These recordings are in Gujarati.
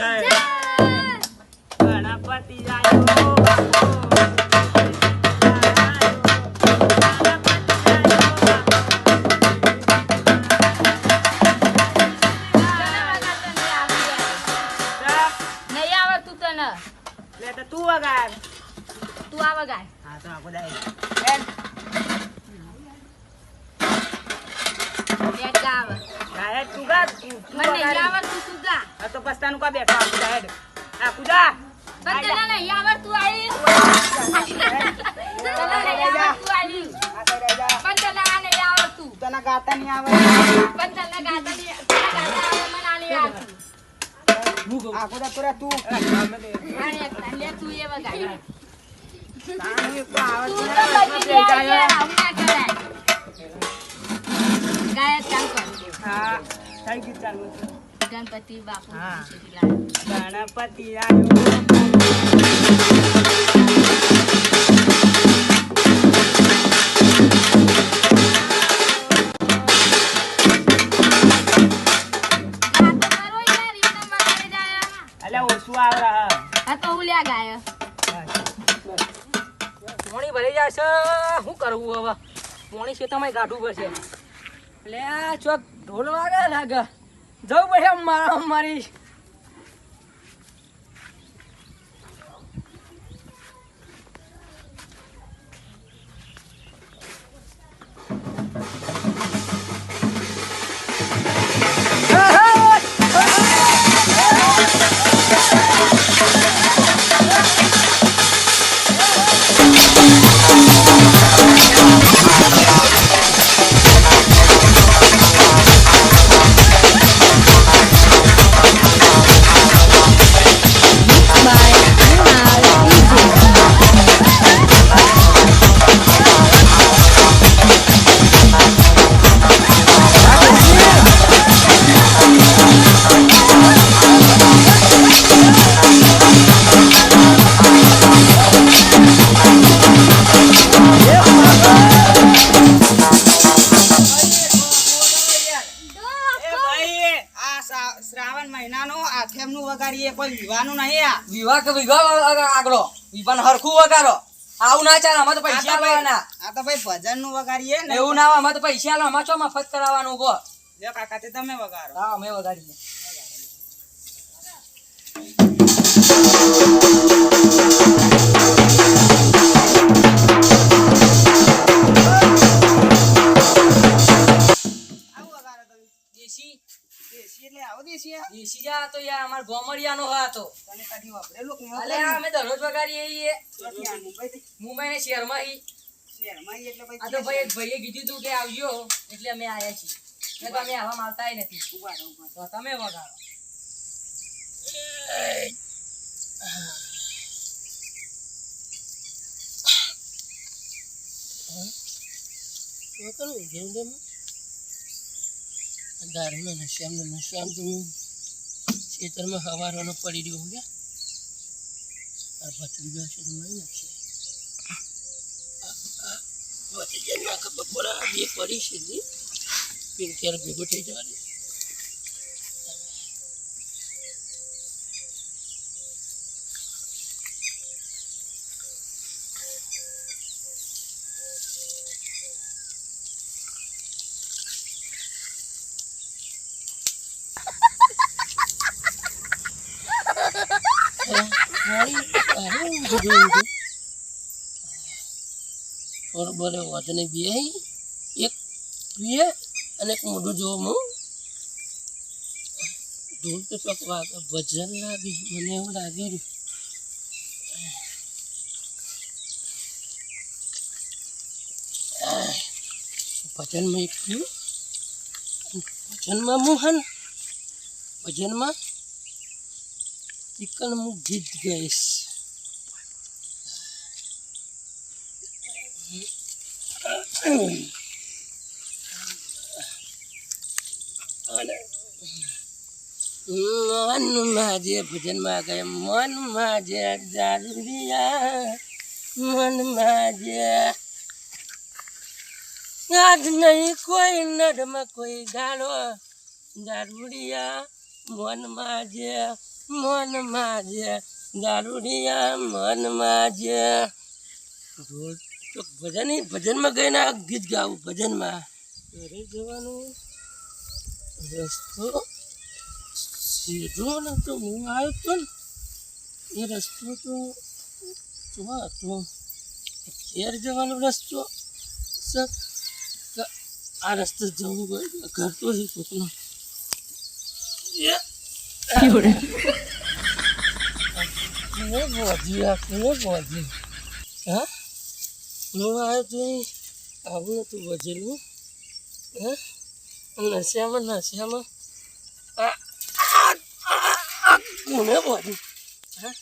જય. ગણપતિ લે તો વગાડ. તું આ વગાડ. હા તો આ બધા બેન. એક ગા આવે ગાયક તું ગા મને. આવડતું તું ગા હા તો પસ્તાનું કા બેઠો આ કુદા હેડ. આ કુદા પણ તને નહીં આવડતું આવી તને આવી ગાતા નહીં આવે. પણ તને ગાતા નહીં તને ગાતા આવે મને આ નહીં આવડતું. આ કુદા પૂરા તું. લે તું એ વગાડ. તો આવે તું લે છે, આવું ના કરાય. ગાયક ચાલુ કર. હા થઈ ગયું ચાલુ. ગણપતિ બાપુ હા. ગણપતિ પોણી ભરી છે. શું કરવું હવે? પાણી છે તમે ગાઢવું પડશે. આ ચોક ઢોલ વાગે લાગે. જવું પછી મારા મારી આઠમનું વગાડીએ કોઈ નહીં આ. વિવાહ કે વિવાહ આગળ. વિવાહ હરખું વગાડો. આવું ના ચાલે આમાં તો આ પૈસા આલવાના આ તો ભાઈ ભજનનું વગાડીએ ને. એવું ના હોય, આમાં તો પૈસા ચો મફત કરાવવાનું કાકા તે તમે વગાડો. હા અમે વગાડીએ. એટલે આવો દેશી દેશી જા તો યાર અમાર ગોમડિયાનો હતો. તને કદી વાપરેલું કે અલે અમે દરરોજ વગાડીએ મુંબઈ ને શહેરમાં આ તો ભાઈ ભાઈ એક ભાઈએ કીધું તું કે આવજો. એટલે અમે આયા છીએ. તો અમે આવા માલતા નથી. ઊભા. તો તમે વગાડો. દારૂનો નશામાં તો હું ખેતરમાં હવારવાનો પડી રહ્યો હું આ ભત્રીજો છે મારી નાખશે બપોરા ના બે પડી છે ત્યારે ભેગો થઈ જવા બોલે વાંધો બે એક પીએ અને એક મોઢું જોવો હું ઢોલ તો ચોક ભજન લાગે મને એવું લાગે રહ્યું ભજનમાં એક પીવું ભજનમાં હું હન ભજનમાં ચિકન હું ગીત ગાઈશ મન માજે જે ભજનમાં ગાય મનમાં જે દારૂડિયા મનમાં જે યાદ નહીં કોઈ નડમાં કોઈ ગાળો દારૂડિયા મન જે મન માજે, દારૂડિયા મન માજે. તો ભજન ભજનમાં ગઈને આ ગીત ગાવું, ભજનમાં. ઘરે જવાનું. રસ્તો સીધો ને તો હું આવ્યો તો ને, એ રસ્તો તો જો હતો. ઘેર જવાનો રસ્તો આ રસ્તે જવું હોય ઘર તો છે પોતાનું એ કેવો બોધી આ કેવો બોધી હા હું આવ્યો તો અહીં આવું નતું વધેલું હા નશિયામાં નશિયામાં આ આ- આ- આ કોને બોધી હા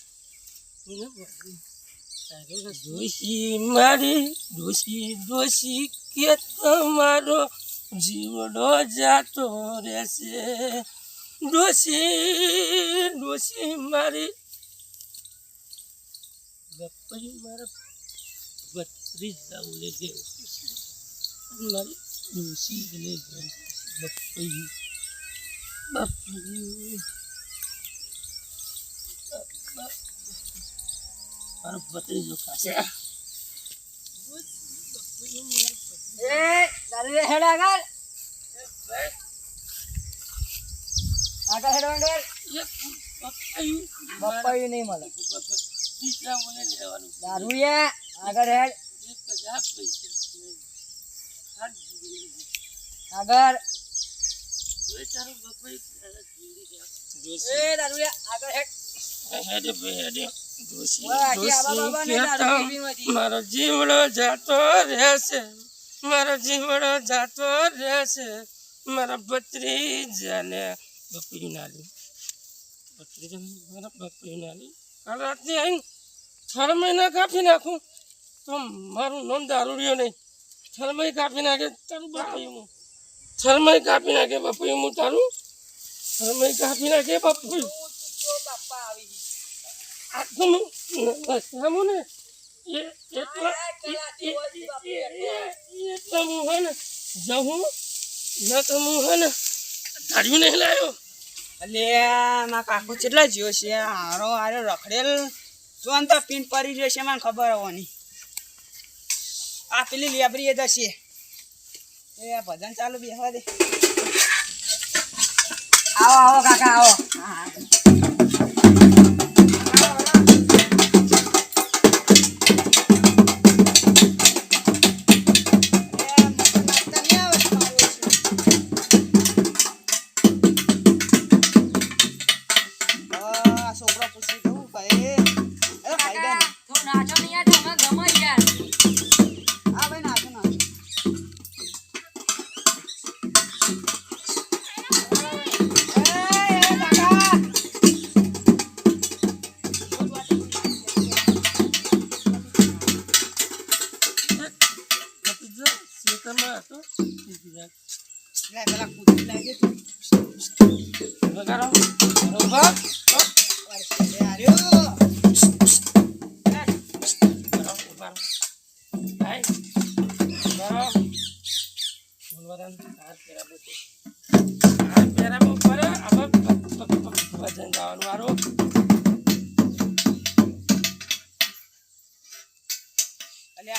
કોને બોધી દોશી મારી દોશી દોશી કે તમારો જીવડો જાતો રહેશે ડોશી ડોશી મારી. બપરી મારા બત્રીસ જાવું દેવ મારી લે ગયો બપરી બપરી. મારો બત્રીસો ખાશે. એ દારૂ હેડા આગળ. આગળ હેડ આગળ બપ્પાયું નહીં મળે. દારૂ એ આગળ હેડ. આગળ એ દારૂ એ આગળ હેડ મારો જીવડો જાતો રહેશે મારો જીવડો જાતો રહેશે મારા બત્રી જાને બકરી નાલી બકરી જાને મારા બકરી નાલી કાલ રાતની આવીને છ મહિના કાપી નાખું તો મારું નામ દારૂડિયો નહીં છલમય કાપી નાખે તારું બપૈયું હું છલમય કાપી નાખે બપૈયું હું તારું છલમય કાપી નાખે બપૈયું બાપા આવી આખું સામું ને એ એટલા એટલા હું હે ને જવું ન તો હું હે ને ધાર્યું નહીં લાવ્યો અલે મા કાકુ કેટલા જીવો છે? હારો હારો, રખડેલ. જોન તો પીન પડી જશે મને ખબર હોવાની. આ પેલી લેબરી એ દસીએ એ આ ભજન ચાલુ બેહવા દે. આવો આવો, કાકા, આવો. હા.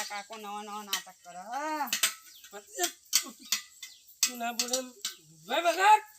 કાકો નવા નવા નાટક કરે હા ભતીજો, તું ના બોલે એમ. ભાઈ વગાડ.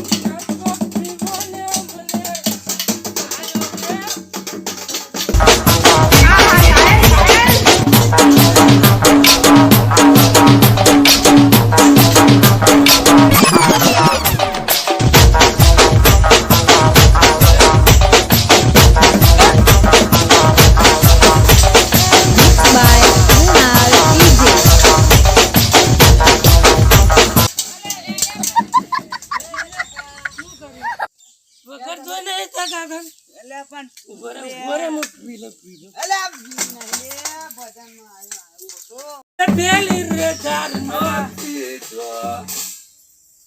નહીં તા કાકા. એટલે પણ આવ્યો, રે.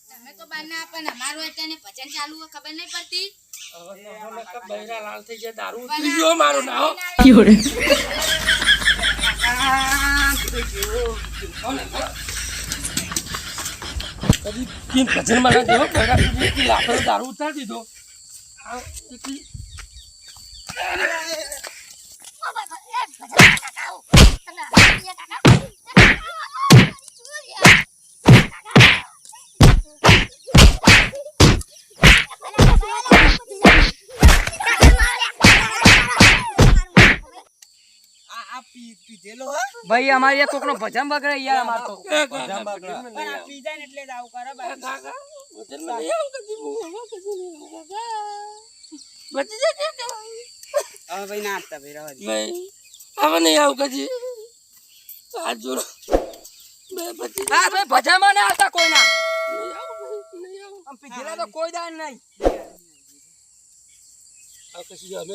તમે તો પણ અમારું અત્યારે ભજન ચાલુ હોય ખબર નહીં પડતી હવે તો અમે તો બૈરા લાલ થઈ ગયા, દારૂ ઉતરી ગયો મારો નાવો. આ, તું કેવો. પછી પીન દેવો પહેલા સુધી એકલી લાકડો દારૂ ઉતારી દીધો ભાઈ અમારે કોક નો ભજન બગડે યાર અમાર તો. ભજન બગડે. પણ આ પી એટલે જ આવું કરે આવું. કાકા, ભજનમાં નહીં આવું કદી હું, આમાં કદી નહીં આવું, કાકા. બચી જાય કે હવે ભાઈ આવું આવું આવું કોઈ દાન નહીં અમે